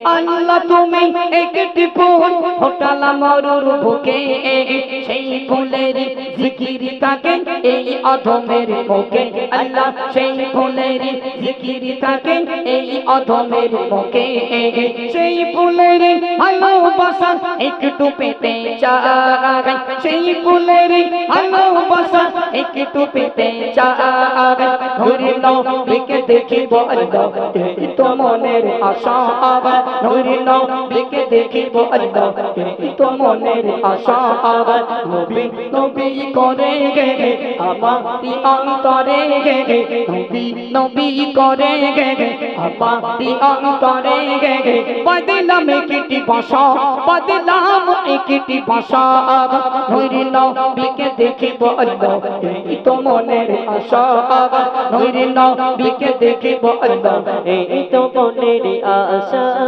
আল্লাহ তুমি একটি ফুল ফোটালা মরুর বুকে, সেই ফুলের জিকির থাকে এই অধমের মুখে আল্লাহ সেই ফুলের জিকির থাকে এই অধমের মুখে সেই ফুলের ভালোবাসা একটু পেতে চাই। সেই ফুলের ভালোবাসা একটু পেতে চাই। ধরে নাও লিখে দেখিব আল্লাহ এই তো মনের আশা। ধরে নাও লিখে দেখিব আল্লাহ। এই তো মনের আশা নবী নবী করে গে আমারি অন্তরে গে নবী নবী করে গে আমারি অন্তরে গে বদলাম একটি ভাষা, বদলাম একটি ভাষা ধরে নাও লিখে দেখিব আল্লাহ। তো মনের আশা ধরে নাও লিখে দেখিব আল্লাহ। এই তো মনের আশা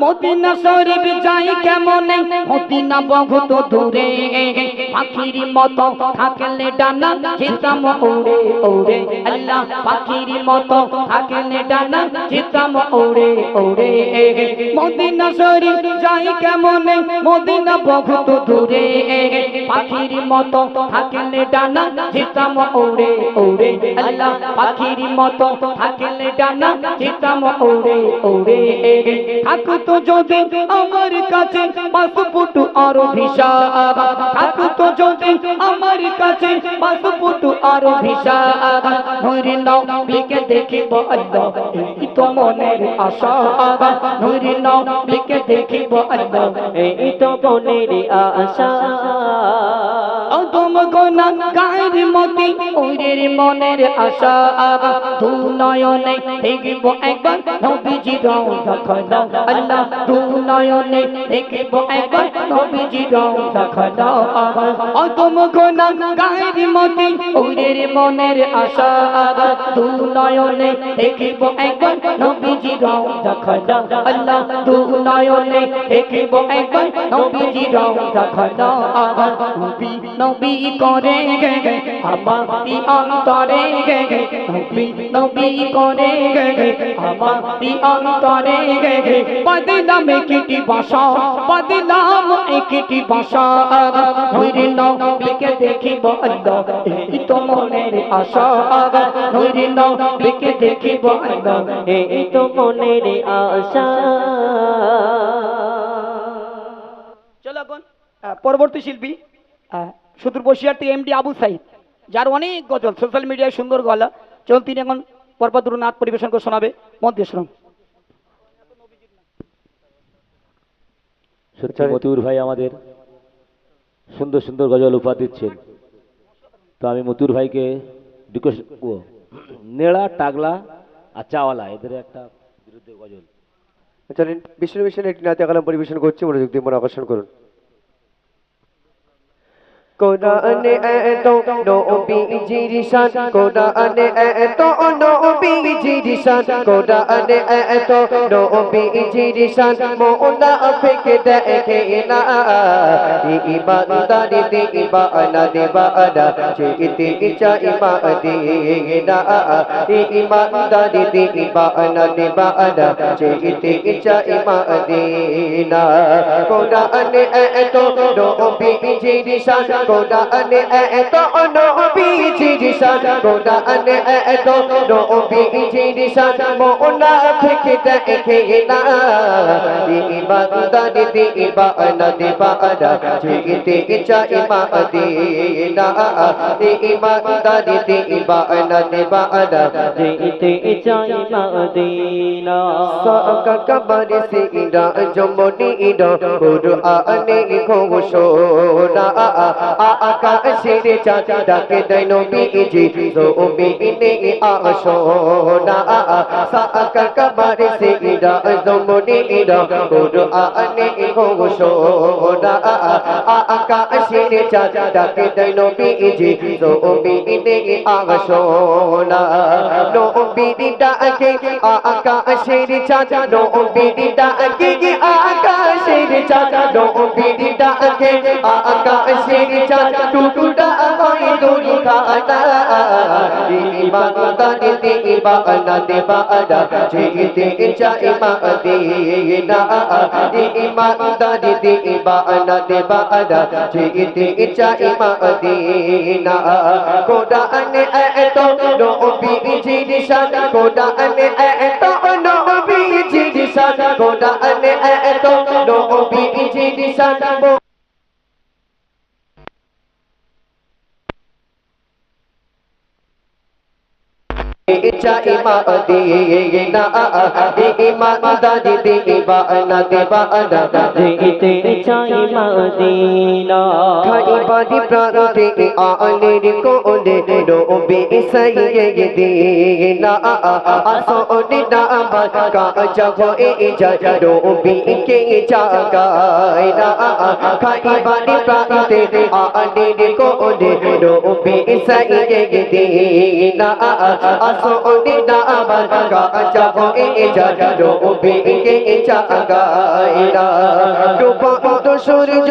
মদিনা শরীফ যাই কেমন? মদিনা বহুত দূরে। পাখির মতো থাকলে ডানা যেতাম ওড়ে ওড়ে। আল্লাহ পাখির মতো থাকলে ডানা যেতাম ওড়ে ওড়ে। মদিনা শরীফ যাই কেমন? মদিনা বহুত দূরে। পাখির মতো থাকলে ডানা যেতাম ওড়ে ওড়ে। আল্লাহ পাখির মতো থাকলে ডানা যেতাম ওড়ে ওড়ে। থাকতো যদি আমার কাছে পাসপোর্ট আর ভিসা থাকতো যদি আমার কাছে পাসপোর্ট আর ভিসা ধরে নাও লিখে দেখিব এই তো মনের আশা। ধরে নাও লিখে দেখিব এই তো মনের আশা। গোনা গায়ের মতি ওরের মনের আশা। দু নয়নে দেখব একবার নবীজি রওজা খানা আল্লাহ দু নয়নে দেখব একবার নবীজি রওজা খানা অদম গোনা গায়ের মতি ওরের মনের আশা। দু নয়নে দেখব একবার নবীজি রওজা খানা আল্লাহ দু নয়নে দেখব একবার নবীজি রওজা খানা নবী নবী করে অন্তরে করে অন্তরে একটি ভাষা একটি ভাষা দেখিব আল্লাহ এই তো মনের আশা। দেখিব আল্লাহ এই তো মনের আশা। চলো এখন পরবর্তী শিল্পী সুদূর বসিয়ারটি এমডি আবু সাইদ যার অনেক গজল সোশ্যাল মিডিয়ায় সুন্দর গলা। চলুন তিনি এখন পরপর দুটো নাচ পরিবেশন করে শোনাবে মন দিয়ে শুনুন সত্যি মতিউর ভাই আমাদের সুন্দর সুন্দর গজল উপহার দিচ্ছেন। তো আমি মতিউর ভাইকে রিকোয়েস্ট নেড়া টাগলা আর চাওয়ালা এদের একটা বিরুদ্ধে গজল। চলেন বিষ্ণু মিশনের একটি নাতে কালাম পরিবেশন করছি মনোযোগ দিয়ে মন আকর্ষণ করুন। কোরআনে এত নবীজির শান কোরআনে এত নবীজির শান কোরআনে এত নবীজির শান মুনাফিক দেখে না ইমানদারি দিবা না দিবা না যেতে চাইবা ইমানদারি দিবা না দিবা না যেতে চাইবা দিনা কোরআনে এত নবীজির শান কোরআনে এত নবীজির শান কোরআনে এত নবীজির শান মুনাফিক দেখে না ইমানদারি দিবা না দিবা না যেতে চাইবা দিনা ইমানদারি দিবা না দিবা না যেতে চাই মদিনা কবর সে ইরা জমনি ইরা কুরআনে ঘোষণা আকাশের চাচা ডাকে দেয় নবীজি জমিনে আসনা সাকা কবর সে জমনি ইরা কুরআনে ঘোষণা আকাশের চাচা ডাকে দেয় নবীজি জমিনে আসনা নবীজি ডাকে আকাশের চাচা নবীজি ডাকে আকাশের চাচা নবীজি ডাকে আকাশের চাচা টুকুটা হয় দুই খানা ইমানদারি দিবানা দেবানা যেতে চাই মদিনা ইমানদারি দিবানা দেবানা যেতে চাই মদিনা কোরআনে এত নবীজির শান কোরআনে এত নবীজির শান কোরআনে এত নবীজির শান চাই মদিনা ইমানদারি দিবানা দেবানা যেতে চাই মদিনা খাইবারি প্রান্তে আলের কোলে নবী সাইয়্যিদিনা আসনে নামাজ কাজা হয়ে যায় নবীকে জাগায় না খাইবারি প্রান্তে আলের কোলে নবী সাইয়্যিদিনা আসনে নামাজ কাজা হয়ে যায় নবীকে জাগায় না। ডুবন্ত সূর্য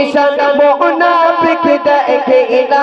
নবীজির মোহনা দেখে না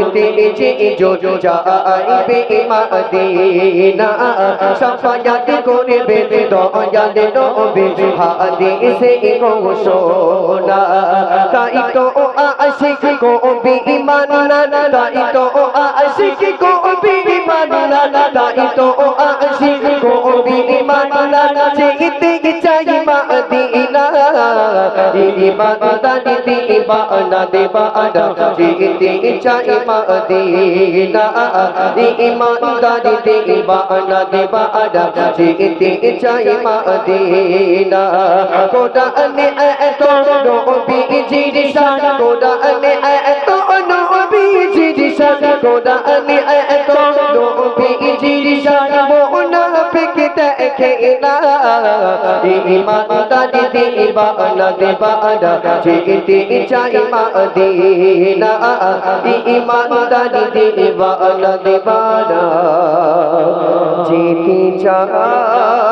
যে জো যাইবে মদিনা সাফায়াত করবে দয়াল নবী হাদিসে ঘোষণা তাই তো আশিক কো বিমানা তাই তো আশিক কো বিমানা তাই তো আশিক কো বিমানা যেতে চাই মদিনা ইমানদারি দিবানা দেবানা যেতে চাই মদিনা ইমানদারি দিবানা দেবানা যেতে চাই মদিনা কোরআনে এত নবীজির শান কোরআনে এত নবীজির শান কোরআনে দেখে না ইমানদারি দিবানা দেবানা যেতে চাই মদিনা। ইমানদারি দিবানা দেবানা যেতে চাই